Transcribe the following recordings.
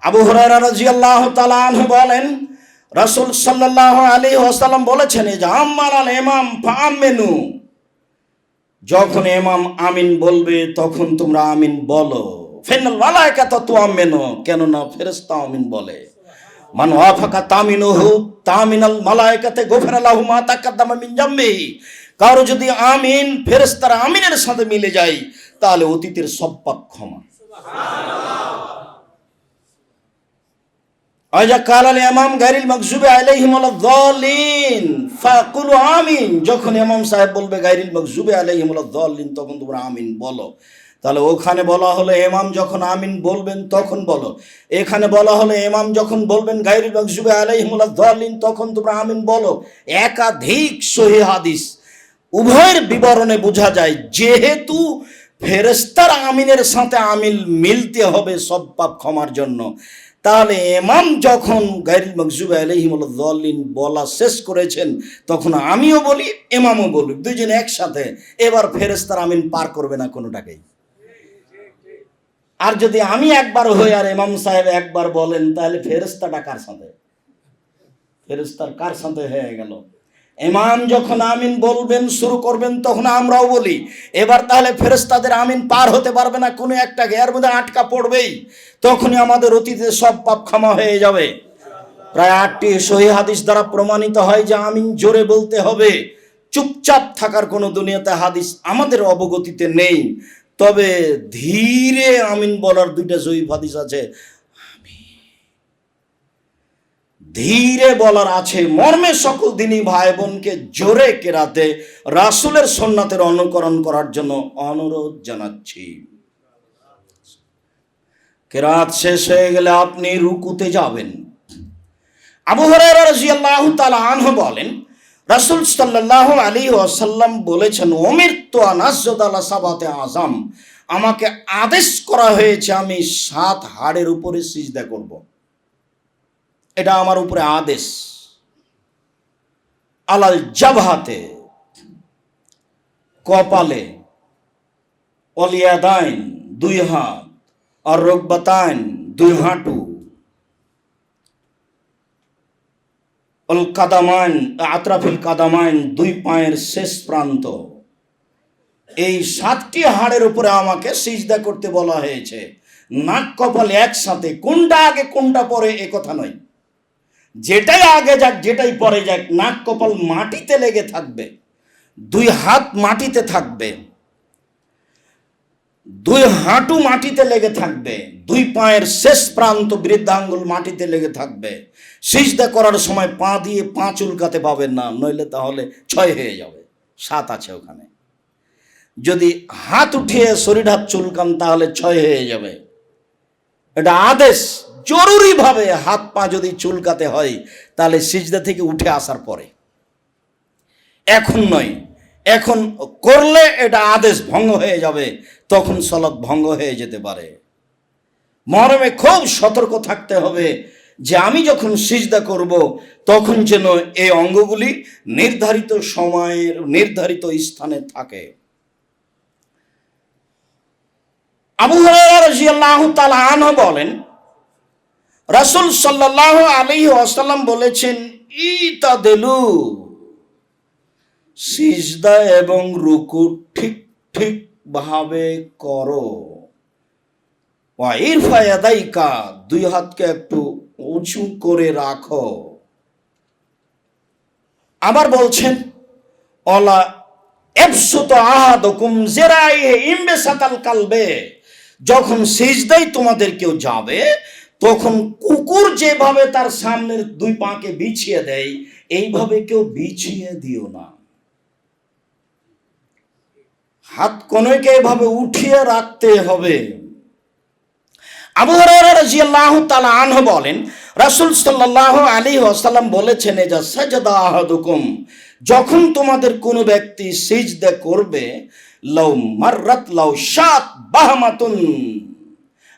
আবু রাদিয়াল্লাহু তাআলা আনহু বলেন, রাসূল সাল্লাল্লাহু আলাইহি ওয়াসাল্লাম বলেছেন যে আম্মাল আল ইমাম ফাআমিনু। যখন এমাম আমিন বলবে, তখন তোমরা আমিন বলো। ফেরেশতা আমিন বলে। কারও যদি আমিন, ফেরেশতার আমিনের সাথে মিলে যায়, তাহলে অতীতের সব পাপ ক্ষমা। আজা কালাল ইমাম গাইরিল মাকজুবে আলাইহিম আলাদ-দাল্লিন ফাকুলু আমিন যখন ইমাম সাহেব বলবে গাইরিল মাকজুবে আলাইহিম আলাদ-দাল্লিন, তখন তোমরা আমিন বলো। তাহলে ওখানে বলা হলো ইমাম যখন আমিন বলবেন, তখন বলো। এখানে বলা হলো ইমাম যখন বলবেন গাইরিল মাকজুবে আলাইহিম আলাদ-দাল্লিন, তখন তোমরা আমিন বলো। একাধিক সহিহ হাদিস। উভয়ের বিবরণে বোঝা যায়, যেহেতু ফেরেস্তার আমিনের সাথে আমিল মিলতে হবে সব পাপ ক্ষমার জন্য। তাহলে এমাম যখন গাই মকজুব আলহিমুল্লিন বলা শেষ করেছেন, তখন আমিও বলি এমামও বলি। দুইজন একসাথে। এবার ফেরেস্তার আমিন পার করবে না কোনোটাকেই। আর যদি আমি একবার হই আর এমাম সাহেব একবার বলেন, তাহলে ফেরেস্তাটা কার সাথে? ফেরেস্তার কার সাথে হয়ে গেল? ইমাম যখন আমিন বলবেন, শুরু করবেন, তখন আমরাও বলি। এবার তাহলে ফেরেস্তাদের আমিন পার হতে পারবে না, কোনো একটা এর মধ্যে আটকা পড়বেই। তখনই আমাদের অতীতে সব পাপ ক্ষমা হয়ে যাবে। প্রায় আটটি সহি হাদিস দ্বারা প্রমাণিত হয় যে আমিন জোরে বলতে হবে। চুপচাপ থাকার কোনো দুনিয়াতে হাদিস আমাদের অবগতিতে নেই। তবে ধীরে আমিন বলার দুইটা জয়ীফ হাদিস আছে। ধীরে বলার আছে, মর্মে সকল দিনই ভাই বোনকে জোরে কেরাতে, রাসুলের সন্ন্যাতের অনুকরণ করার জন্য অনুরোধ জানাচ্ছি। কেরাত শেষ হয়ে গেলে আপনি রুকুতে যাবেন। আবু হরাইরা আনহু বলেন, রাসূল সাল্লাল্লাহু আলাইহি ওয়াসাল্লাম বলেছেন, ওমির তো আনাসজাদ আলা সাবাতে আজম আমাকে আদেশ করা হয়েছে আমি সাত হাড়ের উপরে সিজদা করব। এটা আমার উপরে আদেশ। আলাল জাবহাতে, কপালে, অলিয়াদাইন, দুই হাত, আর রোগবাতাইন, দুই হাঁটু। অল কাদামাইন, আতরাফিল কাদামাইন, দুই পায়ের শেষ প্রান্ত। এই সাতটি হাড়ের উপরে আমাকে সিজদা করতে বলা হয়েছে। নাক কপাল একসাথে, কোনটা আগে কোনটা পরে এ কথা নয়। যেটাই আগে যাক, যেটাই পরে যাক, নাক কপাল মাটিতে লেগে থাকবে, দুই হাত মাটিতে থাকবে, দুই হাঁটু মাটিতে লেগে থাকবে, দুই পায়ের শেষ প্রান্ত বৃদ্ধাঙ্গুল মাটিতে লেগে থাকবে। সিজদা করার সময় পা দিয়ে পা চুলকাতে পাবেন না, নইলে তাহলে ছয় হয়ে যাবে, সাত আছে ওখানে। যদি হাত উঠিয়ে শরীর হাত চুলকান, তাহলে ছয় হয়ে যাবে। এটা আদেশ। জরুরিভাবে হাত পা যদি চুলকাতে হয়, তাহলে সিজদা থেকে উঠে আসার পরে। এখন নয়। এখন করলে এটা আদেশ ভঙ্গ হয়ে যাবে, তখন সলাৎ ভঙ্গ হয়ে যেতে পারে। মরমে খুব সতর্ক থাকতে হবে যে আমি যখন সিজদা করব, তখন যেন এই অঙ্গগুলি নির্ধারিত সময়ের নির্ধারিত স্থানে থাকে। আবু রাজিয়াল্লাহ তালা আনহ বলেন রাসুল সাল্লাহ আলী আসাল্লাম বলেছেন ইতা দেলু সিজদা এবং রুকু ঠিক ঠিক ভাবে করো ইরফায়াদাইকা দুই হাতকে একটু উঁচু করে রাখো। আবার বলছেন, অলা এবসুত আহাদকুম জেরাইহে ইমবে সাতাল কালবে, যখন সিজদাই তোমাদের কেউ যাবে তখন কুকুর যেভাবে তার সামনের দুই পাকে বিছিয়ে দেয়, এইভাবে কেউ বিছিয়ে দিও না। হাত কনেকে এভাবে উঠিয়ে রাখতে হবে। আবু রাজিয়াল্লাহ তালা বলেন, রাসুল সাল্লাহ আলী আসাল্লাম বলেছেন এ যা সাজদা আহাদুকুম, যখন তোমাদের কোনো ব্যক্তি সিজদা করবে, লাউ মাররাত লাউ সাত বাহমাতুন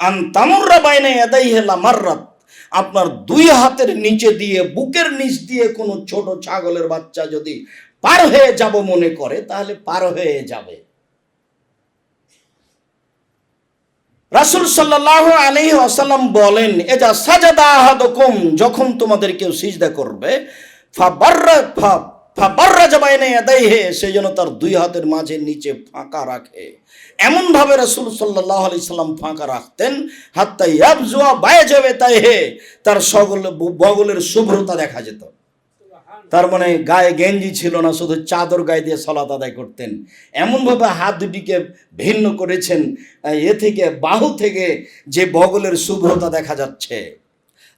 আন তামুররা বাইনে এদাই হেলা মাররাত। আপনার দুই হাতের নিচে দিয়ে, বুকের নিচ দিয়ে কোনো ছোট ছাগলের বাচ্চা যদি পার হয়ে যাব মনে করে, তাহলে পার হয়ে যাবে। রাসুল সাল্লাহ আলী আসাল্লাম বলেন, এজা সাজাদা আহাদকুম যখন তোমাদের কেউ সিজদা করবে ফা জামাইনে এদাইহে সেই জন্য তার দুই হাতের মাঝে নিচে ফাঁকা রাখে। এমনভাবে রাসুল সাল্লাহ আলি সাল্লাম ফাঁকা রাখতেন, হাত্তা ইয়াবজুয়া বায়ে যাবে তাই হে তার সকল বগলের শুভ্রতা দেখা যেত। তার মানে গায়ে গেঞ্জি ছিল না, শুধু চাদর গায়ে দিয়ে সলাত আদায় করতেন। এমনভাবে হাত দুটিকে ভিন্ন করেছেন এ থেকে বাহু থেকে যে বগলের শুভ্রতা দেখা যাচ্ছে।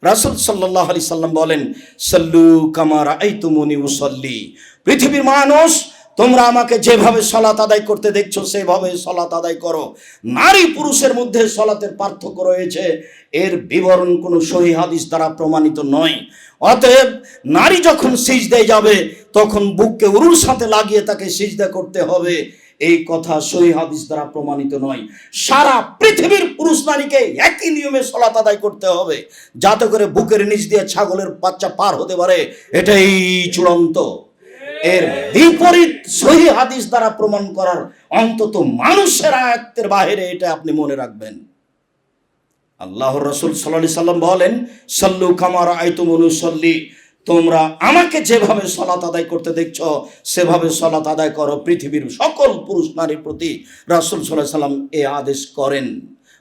রাসুল সাল্লাহ আলি সাল্লাম বলেন, সল্লু কামার আই তুমনি উসল্লি। পৃথিবীর মানুষ, তোমরা আমাকে যেভাবে সলাত আদায় করতে দেখছ, সেভাবে সলাত আদায় করো। নারী পুরুষের মধ্যে সলাতের পার্থক্য রয়েছে। এর বিবরণ কোনো সহি হাদিস দ্বারা প্রমাণিত নয়। অতএব, নারী যখন সিজদায় যাবে, তখন বুককে উরুর সাথে লাগিয়ে তাকে সিজদা করতে হবে। এই কথা সহি হাদিস দ্বারা প্রমাণিত নয়। সারা পৃথিবীর পুরুষ নারীকে একই নিয়মে সলাত আদায় করতে হবে। যাতে করে বুকের নিচ দিয়ে ছাগলের বাচ্চা পার হতে পারে, এটাই চূড়ান্ত। এর বিপরীত সহি হাদিস দ্বারা প্রমাণ করার অন্তত মানুষের আয়ত্তের বাহিরে এটা আপনি মনে রাখবেন। আল্লাহ রসুল সাল্লাহ সাল্লাম বলেন, সল্লু কামার আইতুমনুসল্লি তোমরা আমাকে যেভাবে সলাত আদায় করতে দেখছ, সেভাবে সলাত আদায় করো পৃথিবীর সকল পুরুষ নারীর প্রতি রাসুল সাল্লাহ সাল্লাম এ আদেশ করেন।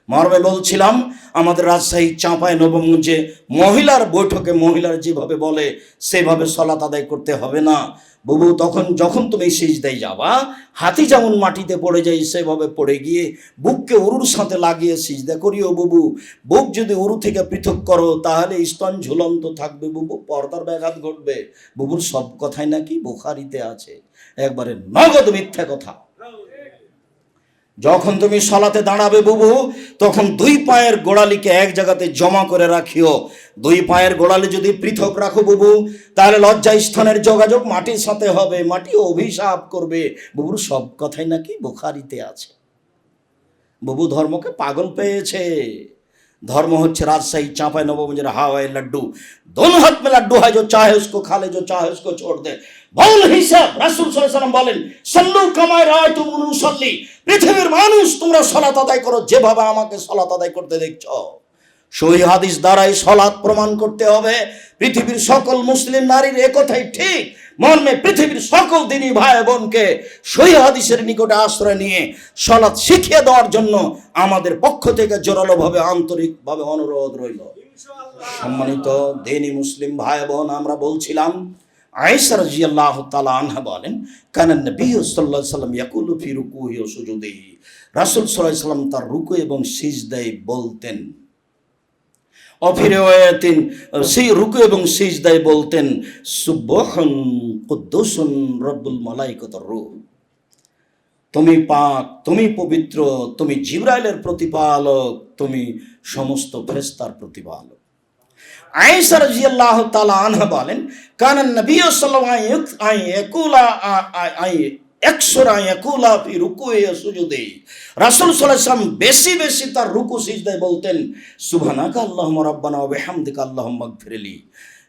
মর্মে বলছিলাম আমাদের রাজশাহী চাঁপায় নবমগঞ্জে মহিলার বৈঠকে মহিলার যেভাবে বলে, সেভাবে সলাত আদায় করতে হবে না। বুবু, তখন যখন তুমি সিজদায় যাবা, হাতি যেমন মাটিতে পড়ে যায়, সেভাবে পড়ে গিয়ে বুককে উরুর সাথে লাগিয়ে সিজদা করিও বুবু। বুক যদি উরু থেকে পৃথক করো, তাহলে স্তন ঝুলন্ত থাকবে বুবু, পর্দার ব্যাঘাত ঘটবে। বুবুর সব কথাই নাকি বুখারিতে আছে। একবারে নগদ মিথ্যা কথা। যখন তুমি সলাতে দাঁড়াবে বুবু, তখন দুই পায়ের গোড়ালিকে এক জায়গাতে জমা করে রাখিও। দুই পায়ের গোড়ালি যদি পৃথক রাখো বুবু, তাহলে লজ্জা স্থানের যোগাযোগ মাটির সাথে হবে মাটি অভিশাপ করবে। বুবুর সব কথাই নাকি বোখারিতে আছে। বুবু ধর্মকে পাগল পেয়েছে। धर्म হচ্ছে রাজশাহী চাঁপাই नवमंजर हवाई लड्डू दोनों हाथ में लड्डू है जो चाहे उसको खा ले जो चाहे उसको छोड़ दे বল হিসাব রাসূল সাল্লাল্লাহু আলাইহি বলেন সল্লু কামায় রায় তুমি মুসল্লি পৃথিবীর মানুষ তোমরা সলাত আদায় করো যেভাবে আমাকে সলাত আদায় করতে দেখছো সহি হাদিস দ্বারাই সলাৎ প্রমাণ করতে হবে পৃথিবীর সকল মুসলিম নারীর একথাই ঠিক মর্মে পৃথিবীর সকল দিনী ভাই বোনকে সহি হাদিসের নিকটে আশ্রয় নিয়ে সলাৎ শিখিয়ে দেওয়ার জন্য আমাদের পক্ষ থেকে জোরালোভাবে, আন্তরিকভাবে অনুরোধ রইল। সম্মানিত দিনী মুসলিম ভাই বোন, আমরা বলছিলাম, আয়েশা রাদিয়াল্লাহু তাআলা আনহা বলেন, কানা নবী সাল্লাল্লাহু আলাইহি সাল্লাম ইয়াকুলু ফি রুকুহি ওয়া সুজুদিহি। রাসূল সাল্লাল্লাহু আলাইহি সাল্লাম তার রুকু এবং সিজদায় বলতেন অফিরেওয়াতিন সেই রুকু এবং সিজদায় বলতেন, সুবহন কুদ্দুসুন রব্বুল মালাইকাতুর রূহ। তুমি পাক, তুমি পবিত্র, তুমি জিব্রাইলের প্রতিপালক, তুমি সমস্ত ফেরেশতার প্রতিপালক। আয়েশা রাদিয়াল্লাহু তাআলা আনহা বলেন, কানান নবী সাল্লাল্লাহু আলাইহি আই একশোরা ইয়াকুলা ফি রুকুয়ে সুজুদে। রাসুল সাল্লাম বেশি বেশি তার রুকু সিজদায় বলতেন, সুবহানাকা আল্লাহ রব্বানা ওয়া আল্লাহ ফিরেলি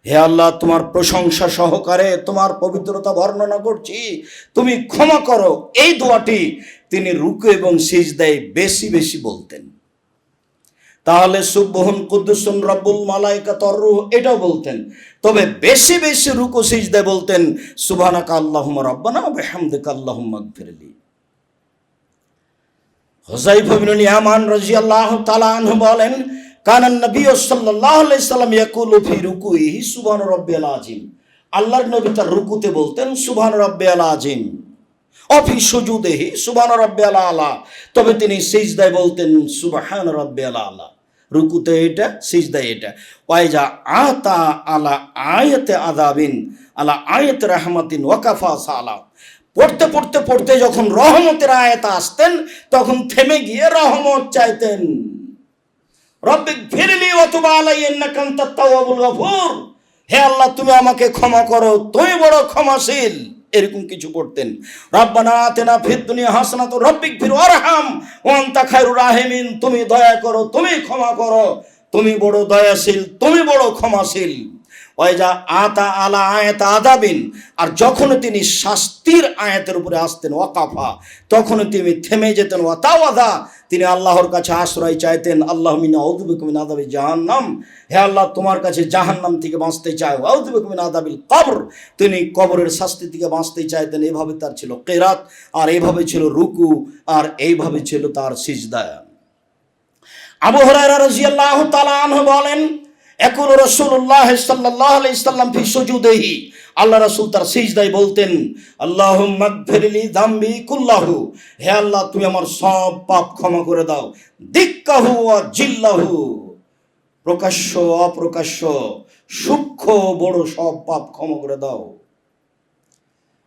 হে আল্লাহ, তোমার প্রশংসা সহকারে তোমার পবিত্রতা বর্ণনা করছি। তুমি ক্ষমা করো। এই দোয়াটি তিনি রুকু এবং সিজদায় বেশি বেশি বলতেন। তাহলে সুবহন কুদ্দুসুন রব্বুল মালাইকা তররু এটাও বলতেন। তবে বেশি বেশি রুকু সিজদে বলতেন, সুবহানাকা আল্লাহুম্মা রাব্বানা বিহামদিকা আল্লাহুম্মা গফিরলি হুযাইফা ইবনে ইয়ামান রাদিয়াল্লাহু তাআলা আনহু বলেন কানান নবী সাল্লাল্লাহু আলাইহি সাল্লাম ইয়াকুলু ফি রুকুইহি, সুবহান রাব্বিয়াল আযীম। আল্লাহর নবী তার রুকুতে বলতেন, সুবহান রাব্বিয়াল আযীম। অফি সুজুদেহি, সুবহান রাব্বিয়াল আলা। তবে তিনি সিজদায় বলতেন, সুবহান রাব্বিয়াল আলা। রুকুতে এটা, সিজদায় এটা। ওয়াইজা আতা আলা আয়াতে আদাবিন আলা আয়াতে রাহমাতিন ওয়াকাফা সালা। পড়তে পড়তে পড়তে যখন রহমতের আয়াত আসতেন, তখন থেমে গিয়ে রহমত চাইতেন। রব্বিক ফিরলি অথবা আলাই ইন্নাকা আনতাত তাওয়াবুল গফুর। হে আল্লাহ, তুমি আমাকে ক্ষমা করো, তুমি বড় ক্ষমাশীল। এরকম কিছু করতেন। রব্বানা আতেনা ফিদ দুনিয়া হাসানাতু, রব্বিক ফির ওয়ারহাম। ওয়া আনতা খায়রুর রাহিমিন, তুমি দয়া করো, তুমি ক্ষমা করো। তুমি বড় দয়াশীল, তুমি বড় ক্ষমাশীল। ওয়াইজা আতা আলা আয়াত আদাবিন আর যখন তিনি শাস্তির আয়াতের উপরে আসতেন, ওয়াকাফা, তখন তিনি থেমে যেতেন ওয়াতাওয়াদা তিনি আল্লাহর কাছে আশ্রয় চাইতেন, আল্লাহ মিনা ঔদুবিকুমিন আদাবি জাহান্নাম। হে আল্লাহ, তোমার কাছে জাহান্নাম থেকে বাঁচতে চায় ঔদুবিকুমিন আদাবিল কবর। তিনি কবরের শাস্তি থেকে বাঁচতে চাইতেন, এভাবে তার ছিল কেরাত, আর এইভাবে ছিল রুকু, আর এইভাবে ছিল তার সিজদা। আবু হরাইরা রাদিয়াল্লাহু তাআলা আনহু বলেন একুল রাসূলুল্লাহ সাল্লাল্লাহু আলাইহি সাল্লাম ফি আল্লাহ রাসূল তার সিজদায় বলতেন, আল্লাহুম্মা গফিরলি যামবি কুল্লাহু। হে আল্লাহ, তুমি আমার সব পাপ ক্ষমা করে দাও। দিক্কাহু ওয়া জিল্লাহু। প্রকাশ্য অপ্রকাশ্য, সূক্ষ্ম বড় সব পাপ ক্ষমা করে দাও।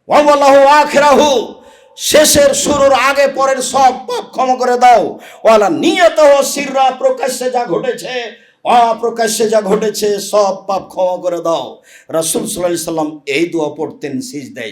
ওয়াল্লাহু আখিরাহু। শেষের শুরুর আগে পরের সব পাপ ক্ষমা করে দাও। ওয়ালা নিয়ত সিররা, প্রকাশ্যে যা ঘটেছে অপ্রকাশ্যে যা ঘটেছে সব পাপ ক্ষমা করে দাও। রসুল সাল্লাম এই দোয়া পড়তেন সিজদায়